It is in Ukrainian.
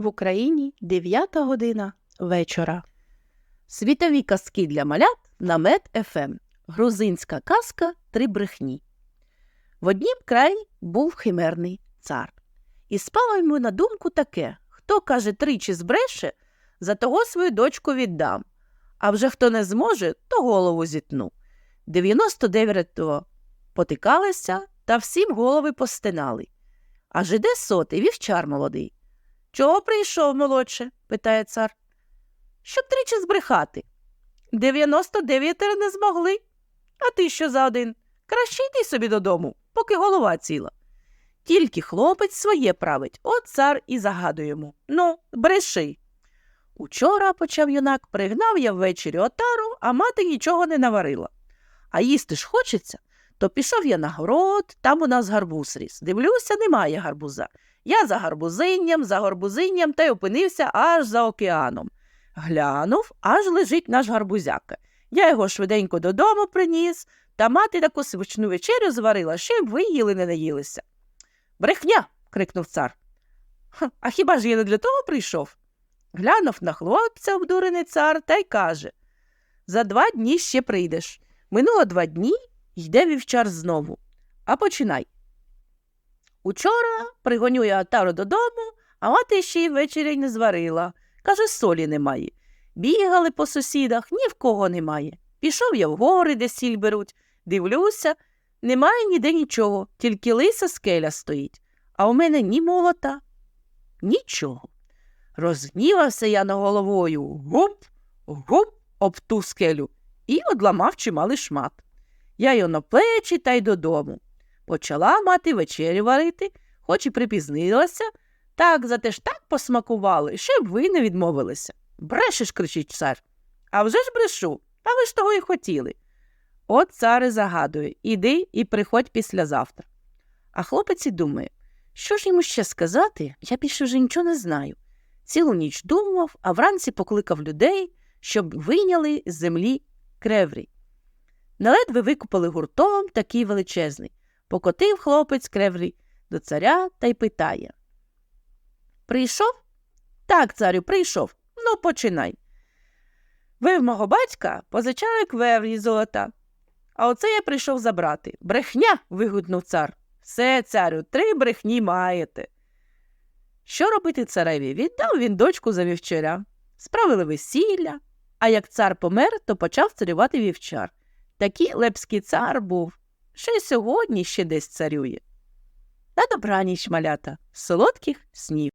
В Україні 9 година вечора. Світові казки для малят на Мед ФМ. Грузинська казка Три брехні. В однім краї був химерний цар. І спало йому на думку таке: хто каже тричі збреше, за того свою дочку віддам. А вже хто не зможе, то голову зітну. 99 потикалися та всім голови постинали. Аж іде сотий вівчар молодий. Чого прийшов, молодше? питає цар. Щоб тричі збрехати. 99 не змогли. А ти що за один? Краще йди собі додому, поки голова ціла. Тільки хлопець своє править, от цар і загадує йому. Ну, бреши. Учора, почав юнак, пригнав я ввечері отару, а мати нічого не наварила. А їсти ж хочеться, то пішов я на город, там у нас гарбуз ріс. Дивлюся, немає гарбуза. Я за гарбузинням, за гарбузинням та й опинився аж за океаном. Глянув, аж лежить наш гарбузяка. Я його швиденько додому приніс, та мати таку свичну вечерю зварила, що й ви їли не наїлися. Брехня. крикнув цар. А хіба ж я не для того прийшов? Глянув на хлопця обдурений цар та й каже За два дні ще прийдеш. Минуло два дні, йде вівчар знову. А починай. Учора пригоню я отару додому, а мати ще й ввечері не зварила. Каже, солі немає. Бігали по сусідах, ні в кого немає. Пішов я в гори, де сіль беруть. Дивлюся, немає ніде нічого, тільки лиса скеля стоїть, а у мене ні молота, нічого. Розгнівався я на головою гуп, гуп об ту скелю і одламав чималий шмат. Я його на плечі та й додому. Почала мати вечерю варити, хоч і припізнилася, так зате ж так посмакували, щоб ви не відмовилися. Брешеш, кричить цар. А вже ж брешу, та ви ж того і хотіли. От цар і загадує іди і приходь післязавтра. А хлопець і думає, що ж йому ще сказати, я більше вже нічого не знаю. Цілу ніч думав, а вранці покликав людей, щоб вийняли з землі креврі. Наледве викупали гуртом такий величезний. Покотив хлопець креврі до царя та й питає. Прийшов? Так, царю, прийшов. Ну, починай. Ви в мого батька позичали квеврі золота. А оце я прийшов забрати. Брехня. вигукнув цар. Все, царю, три брехні маєте. Що робити цареві? Віддав він дочку за вівчаря. Справили весілля, а як цар помер, то почав царювати вівчар. Такий лепський цар був, що й сьогодні ще десь царює. На добраніч, малята, солодких снів.